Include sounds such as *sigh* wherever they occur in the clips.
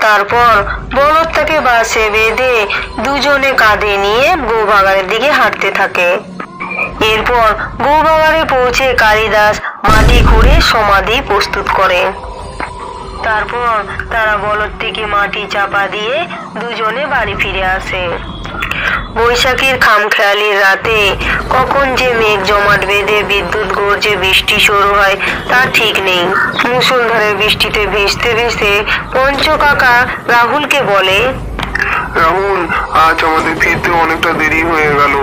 তারপর বলদটাকে বাসে বেঁধে দুজনে কাঁধে নিয়ে গোবাগানের দিকে হাঁটতে থাকে। এরপর গোবাগানে পৌঁছে কালিদাস মাটি খুঁড়ে সমাধি প্রস্তুত করে। তারপর তারা বলদটিকে মাটি চাপা দিয়ে দুজনে বাড়ি ফিরে আসে। বৈশাখীর খামখেয়ালির রাতে কখন যে মেঘ জমাট বেঁধে বিদ্যুৎ গর্জে বৃষ্টি শুরু হয় তা ঠিক নেই। মুসলধারের বৃষ্টিতে ভেসতে ভেসতে পঞ্চকাকা রাহুলকে বলে রাহুল আজ আমাদের ফিরতে অনেকটা দেরি হয়ে গেল।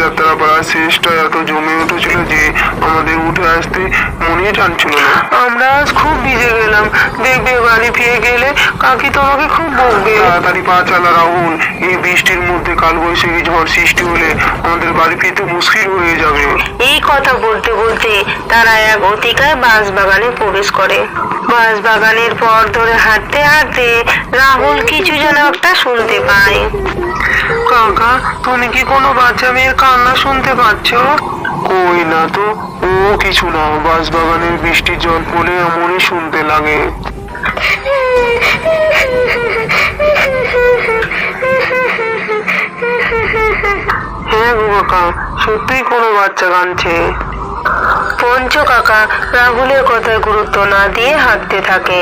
যাত্রা পাড়ার শেষটা এত জমে উঠেছিল যে আমাদের উঠে আসতে মনেই টানছিল না। আমরা আজ খুব ভিজে গেলাম। দেখবে বাড়ি ফিরে গেলে কাকি তোমাকে খুব বকবে। তাড়াতাড়ি পা চালা রাহুল। এই বৃষ্টির মধ্যে কালবৈশাখী ঝড় সৃষ্টি হলে আমাদের বাড়ি ফিরতে মুশকিল হয়ে যাবে। এই কথা বলতে বলতে তারা এক অতিকায় বাঁশ বাগানে প্রবেশ করে। বাঁশ বাগানের পর ধরে হাঁটতে হাঁটতে রাহুল কিছু যেন একটা শুনতে পায়। কাকা তুমি কি কোনো বাচ্চা মেয়ের কান্না শুনতে পাচ্ছ? কই না তো ও কিছু না বাঁশ বাগানের বৃষ্টির জল পড়ে এমনই শুনতে লাগে। হ্যাঁ গো কাকা সত্যিই কোনো বাচ্চা কাঁদছে। পঞ্চ কাকা রাহুলের কথায় গুরুত্ব না দিয়ে হাঁটতে থাকে।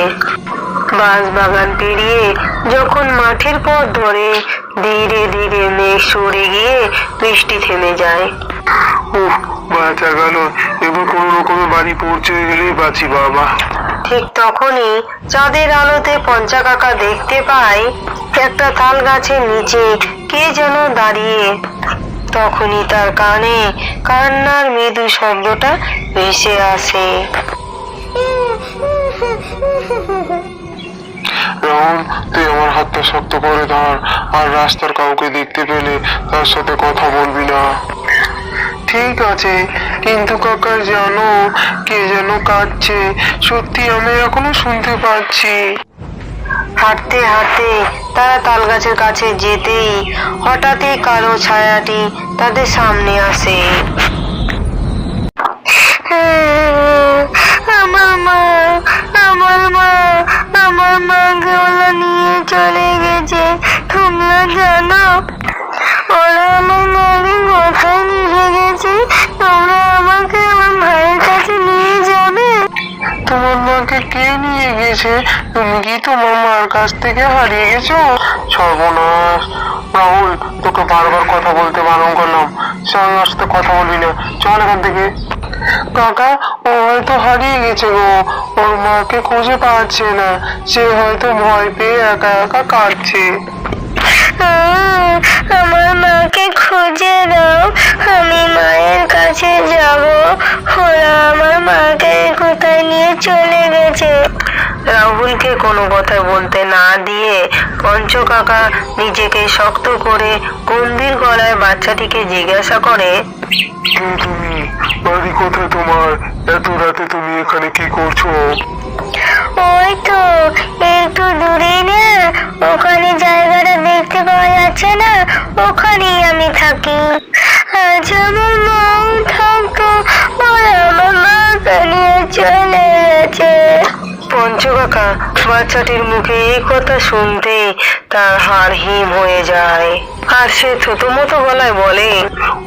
বাগান পেরিয়ে যখন মাঠের পথ ধরে ধীরে ধীরে মেঘ সরে গিয়ে বৃষ্টি থেমে যায়। উফ বাচ্চা গেল। এবার কোনো রকমে বাড়ি পৌঁছে গেলেই বাঁচি বাবা। ঠিক তখনই চাঁদের আলোতে পঞ্চা কাকা দেখতে পায় একটা তাল গাছের নিচে কে যেন দাঁড়িয়ে। তখনই তার কানে কান্নার মৃদু শব্দটা ভেসে আসে। রাহুল তুই আমার হাতটা শক্ত করে ধর আর রাস্তার কাউকে দেখতে পেলে তার সাথে কথা বলবি না। ঠিক আছে কিন্তু কাকা জানো কে যেন কাঁদছে সত্যি আমি এখনও শুনতে পাচ্ছি। হাঁটতে হাঁটতে তারা তাল গাছের কাছে যেতেই হঠাৎই কালো ছায়াটি তাদের সামনে আসে। আমার মা আমার মা। আমার মাকে ওরা নিয়ে চলে গেছে। তোমরা জানো, ওরা আমার নিয়ে গেছে। তোমরা আমাকে আমার কাছে নিয়ে যাবে। তোমার মাকে কে নিয়ে গেছে? তুমি কি তোমার মার কাছ থেকে হারিয়ে গেছো? সর্বনাশ। রাহুল, তোকে বারবার কথা বলতে বারণ করলাম। চল আমার সাথে কথা বলবি না। চল এখান থেকে। কাকা হয়তো হারিয়ে গেছে গো। ওর মাকে খুঁজে পাচ্ছে না। সে হয়তো ভয় পেয়ে একা একা কাঁদছে। আমার মাকে খুঁজে দাও। আমি মায়ের কাছে যাব। ওরা আমার মাকে কোথায় নিয়ে চলে গেছে? রাহুলকে কোনো কথা বলতে না দিয়ে পঞ্চকাকা নিজেকে শক্ত করে গম্ভীর গলায় বাচ্চাটিকে জিজ্ঞাসা করে কে তুমি? বাড়ি কোথায় তোমার? এত রাতে তুমি এখানে কি করছ? ওই তো একটু দূরে না ওখানে জায়গাটা দেখতে পাওয়া যাচ্ছে না ওখানেই আমি থাকি। পঞ্চকাকা বাচ্চাটির মুখে এই কথা শুনতে তার হাড় হিম হয়ে যায়। আর সে থতো মতো গলায় বলে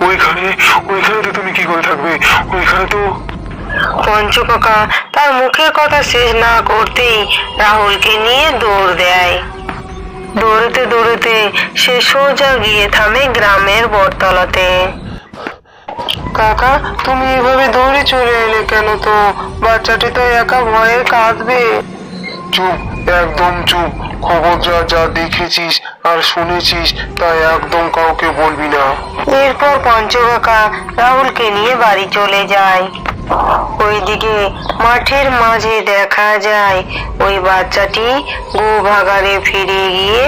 ওইখানে ওইখানে তো তুমি কি করে থাকবে? ওইখানে তো পঞ্চকাকা তার মুখের কথা শেষ না করতেই রাহুলকে নিয়ে দৌড় দেয়। দৌড়তে দৌড়তে সে সোজা গিয়ে থামে গ্রামের বটতলাতে। কাকা তুমি এভাবে দৌড়ে চলে এলে কেন তো? বাচ্চাটি তো একা ভয়ে কাঁদবে। চুপ, একদম চুপ। খবর যা দেখেছিস আর শুনেছিস, তা একদম কাউকে বলবি না। এরপর পঞ্চকাকা রাহুলকে নিয়ে বাড়ি চলে যায়। ওইদিকে মাঠের মাঝে দেখা যায়, ওই বাচ্চাটি গো ভাগারে ফিরে গিয়ে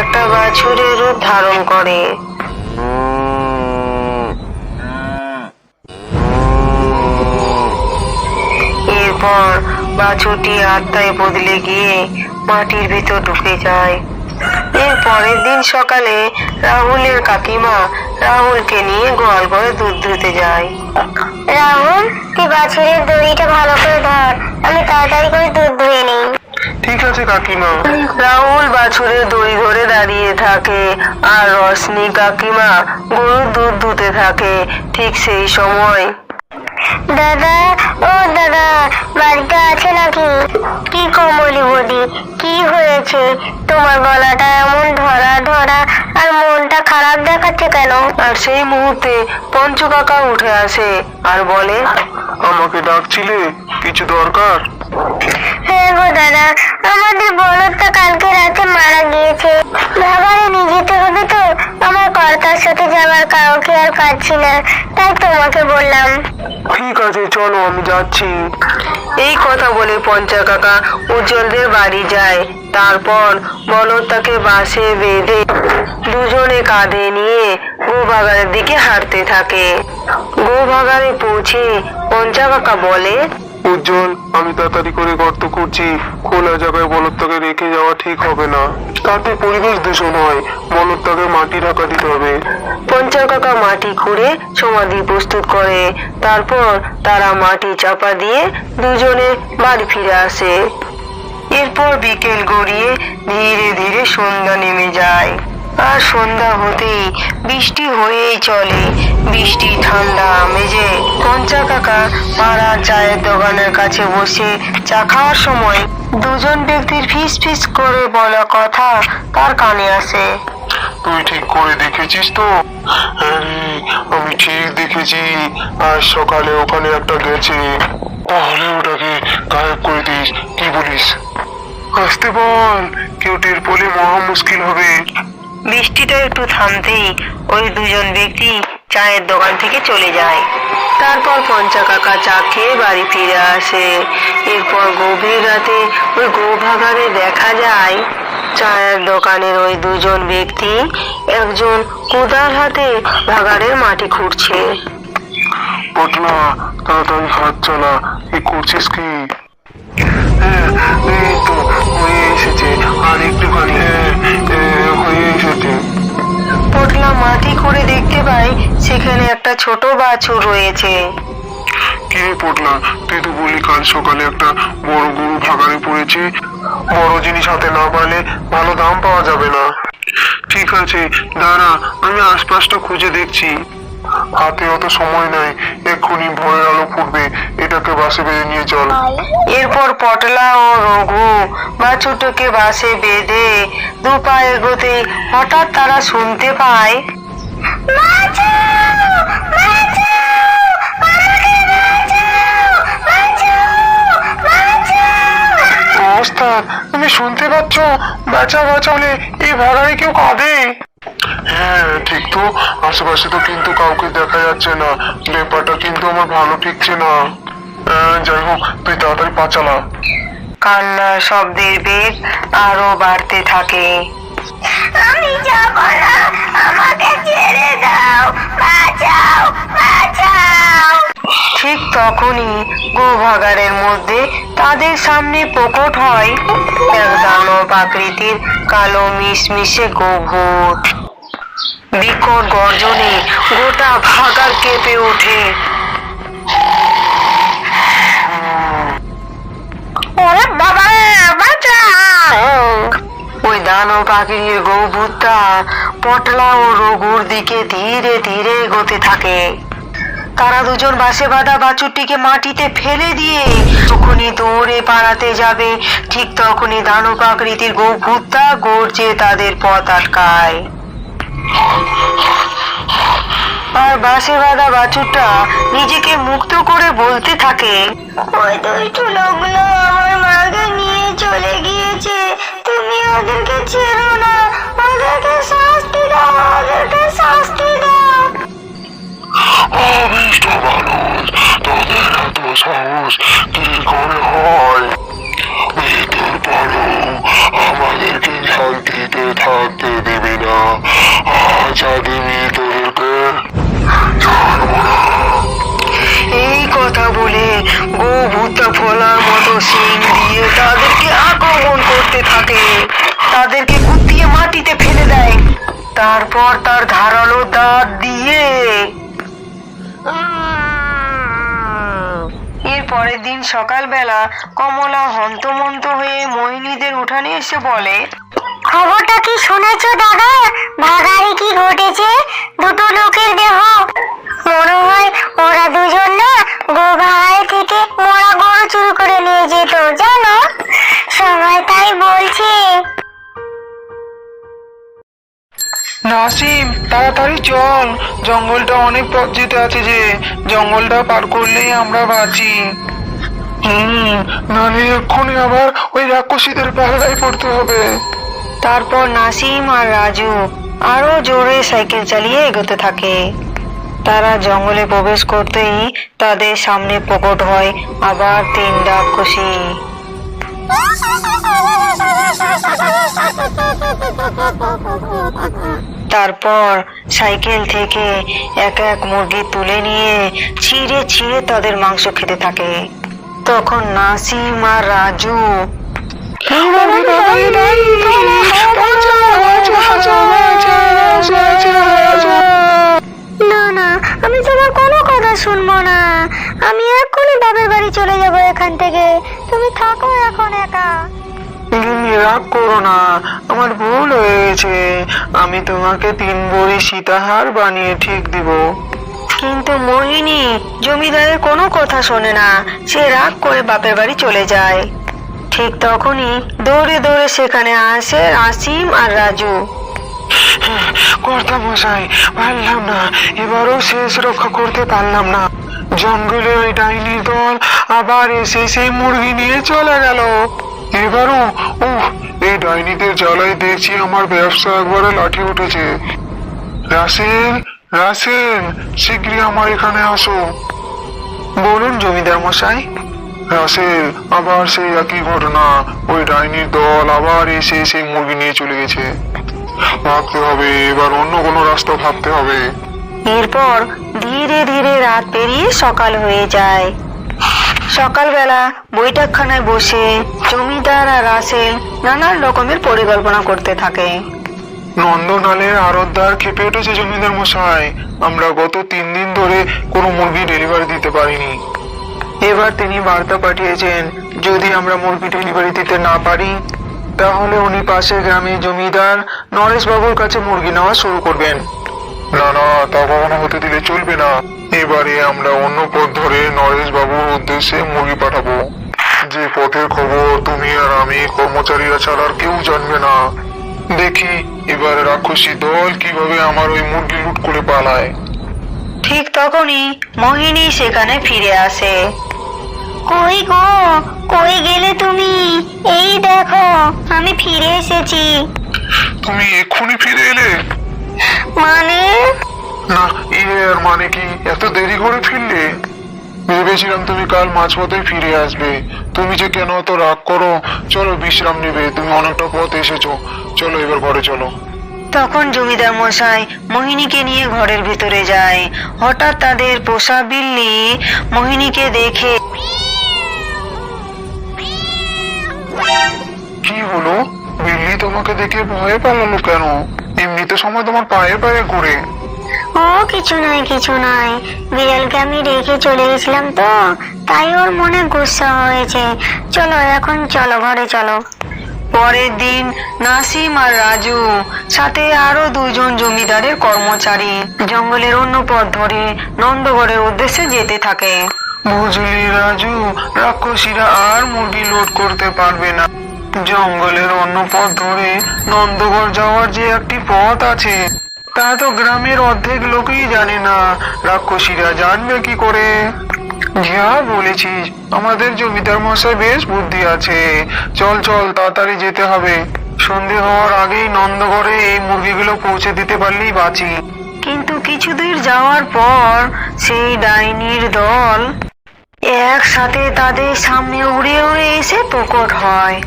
একটা বাছুরের রূপ ধারণ করে। এরপর বাছুরটি আত্মায় বদলে গিয়ে মাটির ভিতর ঢুকে যায়। এর পরের দিন সকালে রাহুলের কাকিমা রাহুলকে নিয়ে গোয়াল ঘরে দুধ ধুতে যায়। রাহুল তুই বাছুরের দড়িটা ভালো করে ধর আমি তাড়াতাড়ি করে দুধ ধুয়ে নিই। ঠিক আছে কাকিমা। রাহুল বাছুরের দড়ি ধরে দাঁড়িয়ে থাকে আর রশ্মি কাকিমা গরুর দুধ ধুতে থাকে ঠিক সেই সময় দাদা ও দাদা বাড়িতে আছে নাকি? কি কমলি বদি কি হয়েছে? তোমার গলাটা এমন ধরা ধরা আর মনটা খারাপ দেখাচ্ছে কেন? আর সেই মুহূর্তে পঞ্চু কাকা উঠে আসে আর বলে আমাকে ডাকছিলে? কিছু দরকার? হ্যাঁ গো দাদা আমাদের বলদটা কালকে রাতে মারা আর পারছি না। তাই তোমাকে বললাম। ঠিক আছে, চলো, আমি যাচ্ছি। এই কথা বলে পঞ্চা কাকা উজ্জ্বলদের বাড়ি যায়। তারপর বলদ তাকে বাসে বেঁধে দুজনে কাঁধে নিয়ে গোবাগানের দিকে হাঁটতে থাকে। গোবাগানে পৌঁছে পঞ্চা কাকা বলে উজ্জ্বল আমি তাড়াতাড়ি করে গর্ত করছি খোলা জায়গায় বলদটাকে রেখে যাওয়া ঠিক হবে না। তাতে পরিবেশ দূষণ হয়। বলদটাকে মাটি ঢাকা দিতে হবে। পঞ্চা কাকা মাটি খুঁড়ে সমাধি প্রস্তুত করে। তারপর তারা মাটি চাপা দিয়ে দুজনে বাড়ি ফিরে আসে। এরপর বিকেল গড়িয়ে ধীরে ধীরে সন্ধ্যা নেমে যায়। আর সন্ধ্যা হতেই বৃষ্টি হয়েই চলে। বৃষ্টি ঠান্ডা মেজে কঞ্চা কাকা পাড়ার চায়ের দোকানের কাছে বসে চা খাওয়ার সময় দুজন ব্যক্তির ফিস ফিস করে বলা কথা তার কানে আসে। তুই ঠিক করে দেখেছিস তো? আমি ঠিক দেখেছি। আজ সকালে ওখানে একটা গেছে। তাহলে ওটাকে গায়েব করে দিস। কি বলিস? আসতে বল কেউ টের পেলে মহা মুশকিল হবে। বৃষ্টিটা একটু থামতেই ওই দুজন ব্যক্তি চায়ের দোকান থেকে চলে যায়। তারপর পঞ্চা কাকা চা খেয়ে বাড়ি ফিরে আসে। এরপর গভীর রাতে ওই গোভাগারে দেখা যায় চায়ের দোকানের ওই দুজন ব্যক্তি একজন কোদাল হাতে ভাগাড়ের মাটি খুঁড়ছে। পটলা তাড়াতাড়ি হাত চালা কি করছিস কি? হ্যাঁ এই তো হয়ে এসেছে আর হ্যাঁ, হয়ে এসেছে। পটলা মাটি খুঁড়ে দেখতে পাই, সেখানে একটা ছোট বাছুর রয়েছে। বলি কাল সকালে একটা বড় গরু ভাগাড়ে পড়েছে। বড় জিনিস হাতে না পারলে ভালো দাম পাওয়া যাবে না। ঠিক আছে, দাঁড়া, আমি আশপাশটা খুঁজে দেখছি। হাতে অত সময় নাই এক্ষুনি ভোরের আলো ফুটবে এটাকে বাসে বেঁধে নিয়ে চল। এরপর পটলা ও রঘু বাছুরটাকে বাসে বেঁধে দু পা এগোতে হঠাৎ তারা শুনতে পায় অবস্থা তুমি শুনতে পাচ্ছ? বাঁচা বাঁচালে এই ভাড়ায় কেউ কাঁদে। হ্যাঁ ঠিক তো। আশেপাশে তো কিন্তু কাউকে দেখা যাচ্ছে না। ব্যাপারটা কিন্তু আমার ভালো ঠিকছে না। আহ, যাই হোক তুই তাড়াতাড়ি পা চালা কান্নার শব্দের বেগ আরও বাড়তে থাকে। আমি যাব না। আমাকে ছেড়ে দাও। বাঁচাও বাঁচাও। ঠিক তখনই গোভাগারের মধ্যে তাদের সামনে প্রকট হয়। এক দানব আকৃতির কালো মিশমিশে গোভূত বিকট গর্জনে গোটা ভাগার কেঁপে ওঠে। ওই দানব পাখির গৌভূতটা পটলা ও রঘুর দিকে ধীরে ধীরে এগোতে থাকে। তারা দুজন বাসে বাঁধা বাছুরটিকে মাটিতে ফেলে দিয়ে যখনই দৌড়ে পালাতে যাবে ঠিক তখনই দানব আকৃতির গৌভূতটা গর্জে তাদের পথ আটকায়। আর বাসে বাঁধা বাছুরটা নিজেকে মুক্ত করে বলতে থাকে। ওই দুইটো লোকগুলো আমার মাকে নিয়ে চলে গিয়েছে তুমি ওদেরকে ছেড়ো না ওদেরকে শাস্তি দাও ওদেরকে শাস্তি দাও। অবিষ্ট মানুষ তোদের এত সাহস কি করে হয়? ভেতর পড়ো আমাদেরকে শান্তিতে থাকতে দেবে না আজ আমি তোদেরকে এই কথা বলে গো ভূতা ফলার মতো শিং দিয়ে তাদেরকে আক্রমণ করতে থাকে। তাদেরকে মাটিতে ফেলে দেয়। তারপর তার ধারালো দাঁত দিয়ে এরপর পরের দিন সকালবেলা কমলা হন্তমন্ত হয়ে মোহিনীদের উঠানে এসে বলে খবরটা কি শুনেছো, দাদা? ভাগাড়ে কি ঘটেছে? দুটো লোকের দেহ। মনে হয় ওরা দুজন না গো ভাগাড়ি থেকে মরা গরু চুরি করে নিয়ে যেত, জানো? সবাই তাই বলছে। নাসিম, তাড়াতাড়ি চল। জঙ্গলটা অনেক পথ যেতে আছে যে, জঙ্গলটা পার করলেই আমরা বাঁচি। হুম নালে এক্ষুনি আবার ওই রাক্ষসীদের পাহাড়ায় পড়তে হবে। তারপর নাসিম আর রাজু আরও জোরে সাইকেল চালিয়ে এগোতে থাকে। তারা জঙ্গলে প্রবেশ করতেই তাদের সামনে প্রকট হয় আবার তিন রাক্ষসী তারপর সাইকেল থেকে এক এক মুরগি তুলে নিয়ে ছিঁড়ে ছিঁড়ে তাদের মাংস খেতে থাকে। তখন নাসিম আর রাজু না না আমি তোমার কোনো কথা শুনব না। আমি এক্ষুনি বাবার বাড়ি চলে যাব এখান থেকে। তুমি থাকো এখন একা। রাগ করো না আমার ভুল হয়ে গেছে আমি তোমাকে তিন বড়ি সীতাহার বানিয়ে ঠিক দিব। কিন্তু মোহিনী জমিদারের কোনো কথা শোনে না। সে রাগ করে বাপের বাড়ি চলে যায়। ঠিক তখনই দৌড়ে দৌড়ে সেখানে আসে আসিম আর রাজু। কর্তা মশাই, পারলাম না। এবারও শেষ রক্ষা করতে পারলাম না। জঙ্গলে ওই ডাইনির দল আবার এসে সেই মুরগি নিয়ে চলে গেল। এবারও উহ এই ডাইনিদের জ্বালায় দেখছি আমার ব্যবসা একবারে লাঠি উঠেছে। রাসেল রাসেল শীঘ্রই আমার এখানে আসো। বলুন জমিদার মশাই। রাসেল আবার সেই একই ঘটনা। ওই ডাইনির দল আবার এসে সেই মুরগি নিয়ে চলে গেছে। ভাবতে হবে এবার অন্য কোনো রাস্তা ভাবতে হবে। এরপর ধীরে ধীরে রাত পেরিয়ে সকাল হয়ে যায়। সকালবেলা বৈঠকখানায় বসে জমিদার আর রাসেল নানান রকমের পরিকল্পনা করতে থাকে। নন্দনালের আরতদার খেপে উঠেছে জমিদার মশাই। আমরা গত তিন দিন ধরে কোনো মুরগি ডেলিভারি দিতে পারিনি। এবার তিনি বার্তা পাঠিয়েছেন, যদি আমরা মুরগি ডেলিভারি দিতে না পারি, তাহলে উনি পাশের গ্রামে জমিদার নরেশ বাবুর কাছে মুরগি নেওয়া শুরু করবেন। না না, তা কখনো হতে দিলে চলবে না। এবারে আমরা অন্য পথ ধরে নরেশ বাবুর উদ্দেশ্যে মুরগি পাঠাবো। যে পথের খবর তুমি আর আমি কর্মচারীরা ছাড়া আর কেউ জানবে না। দেখি, এবারে রাক্ষসী দল কীভাবে আমার ওই মুরগি লুট করে পালায়। ঠিক তখনই মোহিনী সেখানে ফিরে আসে। কই গো? কই গেলে তুমি? এই দেখো আমি ফিরে এসেছি। তুমি এক্ষুনি ফিরে এলে? মানে? না ইয়ে আর মানে কি? এত দেরি করে ফিরলে? ভেবেছিলাম তুমি কাল মাঝপথে ফিরে আসবে। তুমি যে কেন অত রাগ করো? চলো বিশ্রাম নেবে তুমি অনেকটা পথ এসেছ। চলো এবার ঘরে চলো। তখন জমিদার মশাই মোহিনীকে নিয়ে ঘরের ভিতরে যায়। হঠাৎ তাদের পোষা বিল্লি মোহিনীকে দেখে কি হলো? বিল্লি তোমাকে দেখে ভয়ে পালালো কেন? এমনিতে সময় তোমার পায়ে পায়ে ঘুরে। ও কিছু নয় কিছু নয়। বিড়ালকে আমি রেখে চলে গেছিলাম তো তাই ওর মনে গুসা হয়েছে। চলো এখন চলো ঘরে চলো। পরের দিন নাসিম আর রাজু সাথে আরও দুজন জমিদারের কর্মচারী জঙ্গলের অন্য পথ ধরে নন্দগড়ের উদ্দেশ্যে যেতে থাকে। বুঝলি রাজু, রাক্ষসীরা আর মুরগি লোড করতে পারবে না। জঙ্গলের অন্য পথ ধরে নন্দগড় যাওয়ার যে একটি পথ আছে, তা তো গ্রামের অর্ধেক লোকই জানে না। রাক্ষসীরা জানবে কি করে? যা বলেছিস? আমাদের জমিদার মশাই বেশ বুদ্ধি আছে। চল চল, তাড়াতাড়ি যেতে হবে। সন্ধে হওয়ার আগেই নন্দগড়ে এই মুরগিগুলো পৌঁছে দিতে পারলেই বাঁচি। কিন্তু কিছু দূর যাওয়ার পর সেই ডাইনির দল একসাথে তাদের সামনে উড়ে উড়ে এসে প্রকট হয়।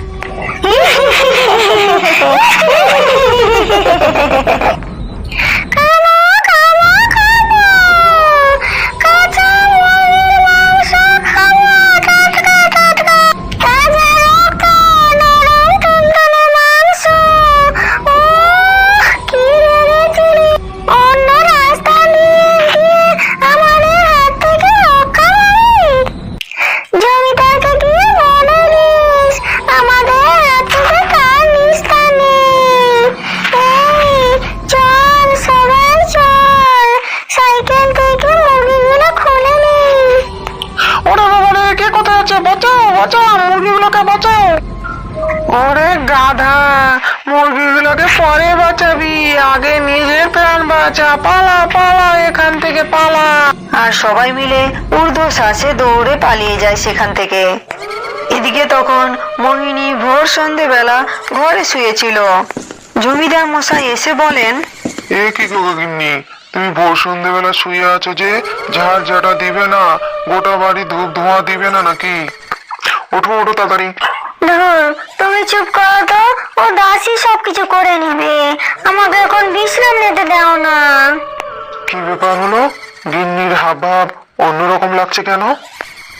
*laughs* আছে, বাঁচাও বাঁচাও, মুরগিগুলোকে বাঁচাও। ওরে গাধা, মুরগিগুলোকে পরে বাঁচাবি, আগে নিজের প্রাণ বাঁচা, পালা পালা, এখান থেকে পালা। আর সবাই মিলে উর্দু শ্বাসে দৌড়ে পালিয়ে যায় সেখান থেকে। এদিকে তখন মোহিনী ভোর সন্ধে বেলা ঘরে শুয়েছিল। জমিদার মশাই এসে বলেন, এ কি গগিনী তুমি ভোর সন্ধ্যেবেলা শুয়ে আছো যে ঝাড় ঝাঁটা দিবে না গোটা বাড়ি ধূপ ধোঁয়া দিবে না নাকি? ওঠো ওঠো তাড়াতাড়ি। ধুর তুমি চুপ করো তো ও দাসী সবকিছু করে নিবে। আমাকে এখন বিশ্রাম নিতে দাও না। কি ব্যাপার হলো? গিন্নির হাব ভাব অন্যরকম লাগছে কেন?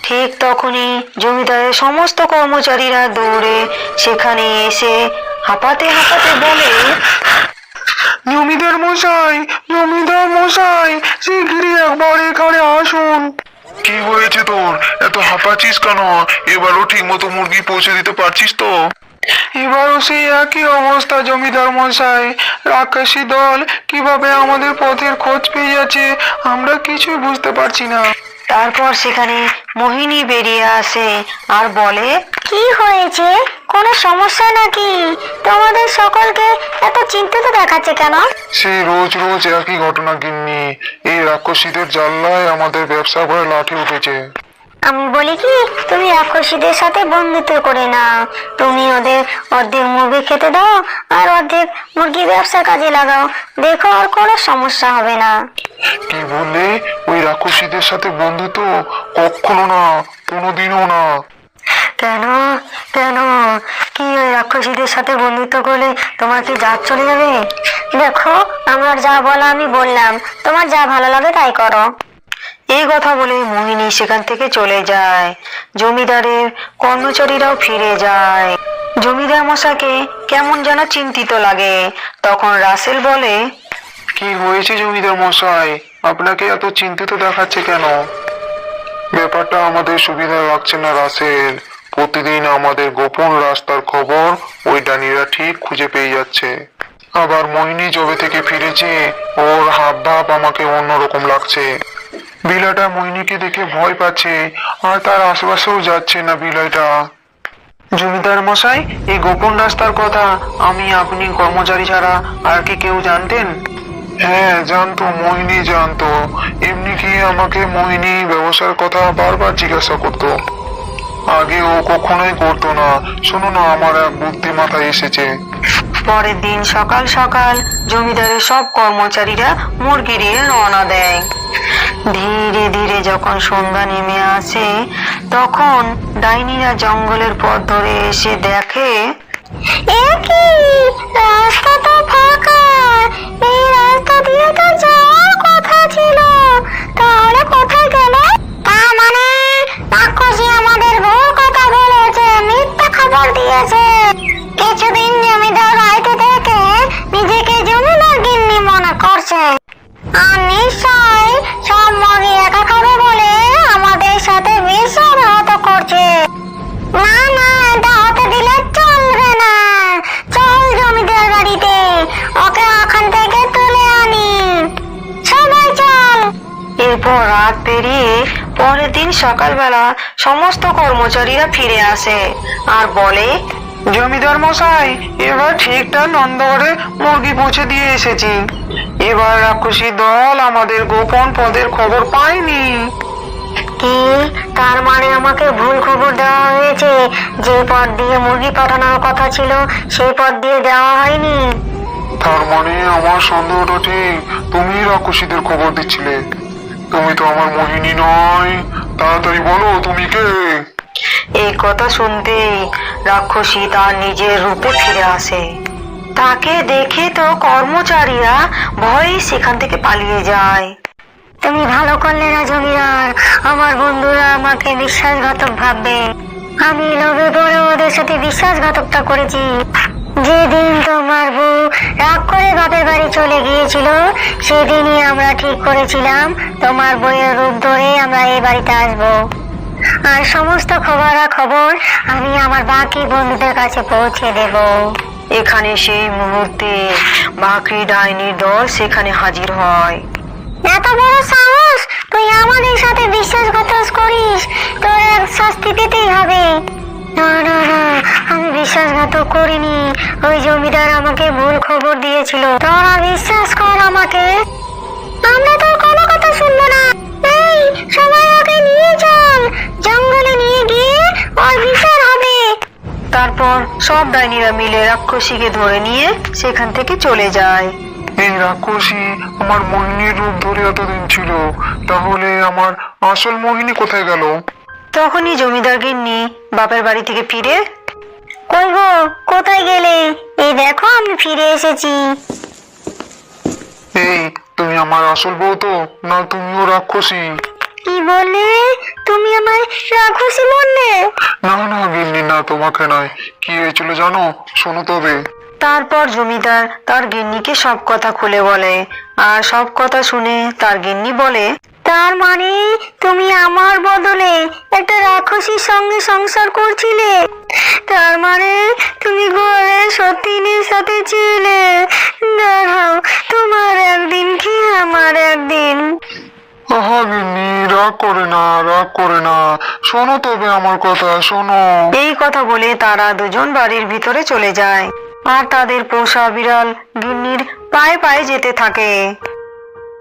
ঠিক তখনই জমিদারের সমস্ত কর্মচারীরা দৌড়ে সেখানে এসে হাঁপাতে হাঁপাতে বলে জমিদার মশাই জমিদার মশাই শিগগিরই একবার এখানে আসুন। কি হয়েছে তোর? এত হাঁপাচ্ছিস কেন? এবারও ঠিক মতো মুরগি পৌঁছে দিতে পারছিস তো? এবারও সেই একই অবস্থা জমিদার মশাই। রাক্ষসী দল কীভাবে আমাদের পথের খোঁজ পেয়ে যাচ্ছে আমরা কিছুই বুঝতে পারছি না। তারপর সেখানে মোহিনী বেরিয়ে আসে আর বলে কি হয়েছে? কোনো সমস্যা নাকি? তোমাদের সকলকে এত চিন্তিত দেখাচ্ছে কেন? সে রোজ রোজ একই ঘটনা গিন্নি। এই রাক্ষসীদের জাল্লায় আমাদের ব্যবসা করে লাঠি উঠেছে। আমি বলি কি তুমি রাক্ষসীদের সাথে বন্ধুত্ব করে নাও। তুমি ওদের অর্ধেক মুরগি খেতে দাও আর অর্ধেক মুরগি ব্যবসার কাজে লাগাও। দেখো আর কোনো সমস্যা হবে না। কি বললে? ওই রাক্ষসীদের সাথে বন্ধুত্ব কখনো না কোনোদিনও না। কেন? কেন? কি ওই রাক্ষসীদের সাথে বন্ধুত্ব করলে তোমার কি জাত চলে যাবে? দেখো আমার যা বলা আমি বললাম। তোমার যা ভালো লাগে তাই করো। এই কথা বলে মোহিনী সেখান থেকে চলে যায়। জমিদারের কর্মচারীরাও ফিরে যায়। জমিদার মশাকে কেমন যেন চিন্তিত লাগে। তখন রাসেল বলে, কি হয়েছে জমিদার মশাই? আপনাকে এত চিন্তিত দেখাচ্ছে কেন? ব্যাপারটা আমাদের সুবিধা লাগছে না, রাসেল। প্রতিদিন আমাদের গোপন রাস্তার খবর ওই ডানিরা ঠিক খুঁজে পেয়ে যাচ্ছে। আবার মোহিনী জবে থেকে ফিরেছে, ওর হাব ভাব আমাকে অন্যরকম লাগছে। বিলাটা মোহিনীকে দেখে ভয় পাচ্ছে, আর তার আশেপাশেও যাচ্ছে না বিলাইটা। জমিদার মশাই, এই গোপন রাস্তার কথা আমি আপনি কর্মচারী ছাড়া আর কি কেউ জানতেন? হ্যাঁ জানতো, মোহিনী জানতো। এমনি কি আমাকে মোহিনী ব্যবসার কথা বারবার জিজ্ঞাসা করতো। আগে ও কখনোই করতো না। শোনো না, আমার এক বুদ্ধি মাথায় এসেছে। পরের দিন সকাল সকাল জমিদারের সব কর্মচারীরা মুরগি নিয়ে রওনা দেয়। ধীরে ধীরে যখন সন্ধ্যা নেমে আসে, তখন ডাইনিরা জঙ্গলের পথ ধরে এসে দেখে রাস্তা তো ফাঁকা। এই রাস্তা দিয়ে তো যাওয়ার কথা ছিল। তাহলে কোথায় গেল? তার মানে রাক্ষসী আমাদের ভুল কথা বলেছে, মিথ্যা খবর দিয়েছে। কিছুদিন জমিদার বাড়িতে থেকে নিজেকে জমিদার গিন্নি মনে করছে। আর নিশ্চয় সব মগি একা খাবে বলে আমাদের সাথে বিশ্বাসঘাত করছে। না না, এটা হতে দিলে চলবে না। চল জমিদার বাড়িতে, ওকে ওখান থেকে তুলে আনি। সবাই চল। এরপর রাত পেরিয়ে পরের দিন সকালবেলা সমস্ত কর্মচারীরা ফিরে আসে। আর বলে জমিদার মশাই এবার ঠিকঠাক নন্দগড়ে মুরগি পৌঁছে দিয়ে এসেছি। এবার রাক্ষসী দল আমাদের গোপন পদের খবর পায়নি। কি? তার মানে আমাকে ভুল খবর দেওয়া হয়েছে? যে পথ দিয়ে মুরগি পাঠানোর কথা ছিল সেই পথ দিয়ে দেওয়া হয়নি। তার মানে আমার সন্দেহটা ঠিক। তুমি রাক্ষসীদের খবর দিচ্ছিলে। তুমি তো আমার মোহিনী নয়। তাড়াতাড়ি বলো তুমি কে? এই কথা শুনতেই রাক্ষসী তার নিজের রূপে ফিরে আসে। তাকে দেখে তো কর্মচারীরা ভয়ে সেখান থেকে পালিয়ে যায়। তুমি ভালো করলে না জমিদার, আমার বন্ধুরা আমাকে বিশ্বাসঘাতক ভাববে। আমি লোভে পড়ে ওদের সাথে বিশ্বাসঘাতকটা করেছি। যেদিন তোমার বউ রাগ করে বাপের বাড়ি চলে গিয়েছিল, সেদিনই আমরা ঠিক করেছিলাম তোমার বইয়ের রূপ ধরে আমরা এই বাড়িতে আসব। সমস্ত খবরা খবর আমি আমার বাকি বন্ধুদের কাছে পৌঁছে দেব। এখানে সেই মুহূর্তে বাকি ডাইনির দল সেখানে হাজির হয়। এত বড় সাহস? তুই আমাদের সাথে বিশ্বাসঘাতক করিস? তোর এক শাস্তি পেতেই হবে। না না না আমি বিশ্বাসঘাতক করিনি। ওই জমিদার আমাকে ভুল খবর দিয়েছিল। তোরা বিশ্বাস কর আমাকে। আমরা তোর কোনো কথা শুনব না। এই সবাই ওকে নিয়ে চল। জঙ্গলে নিয়ে গিয়ে ওর বিচার হবে। তারপর সব ডাইনিরা মিলে রাক্ষসীকে ধরে নিয়ে সেখান থেকে চলে যায়। এই রাক্ষসী আমার মোহিনীর রূপ ধরে এতদিন ছিল তাহলে আমার আসল মোহিনী কোথায় গেল? তখনই জমিদার গিন্নি বাপের বাড়ি থেকে ফিরে কই গো কোথায় গেলে? এই দেখো আমি ফিরে এসেছি। এই তুমি আমার আসল বউ তো না তুমিও রাক্ষসী? কি বললে তুমি আমায় রাক্ষসী বললে না না গিন্নি না তোমাকে নয়। কি হয়েছিল জানো? শোনো তবে। তারপর জমিদার তার গিন্নিকে সব কথা খুলে বলে আর সব কথা শুনে তার গিন্নি বলে তার মানে তুমি আমার বদলে একটা রাক্ষসীর সঙ্গে সংসার করছিলে? তার মানে তুমি ঘরে সতীনের সাথে ছিলে? দাঁড়াও তোমার একদিন কি আমার একদিন? গিন্নি রাগ করে না, রাগ করে না। শোনো তবে আমার কথা, শোনো। এই কথা বলে তারা দুজন বাড়ির ভিতরে চলে যায়। আর তাদের পোষা বিড়াল গিন্নির পায়ে পায়ে যেতে থাকে।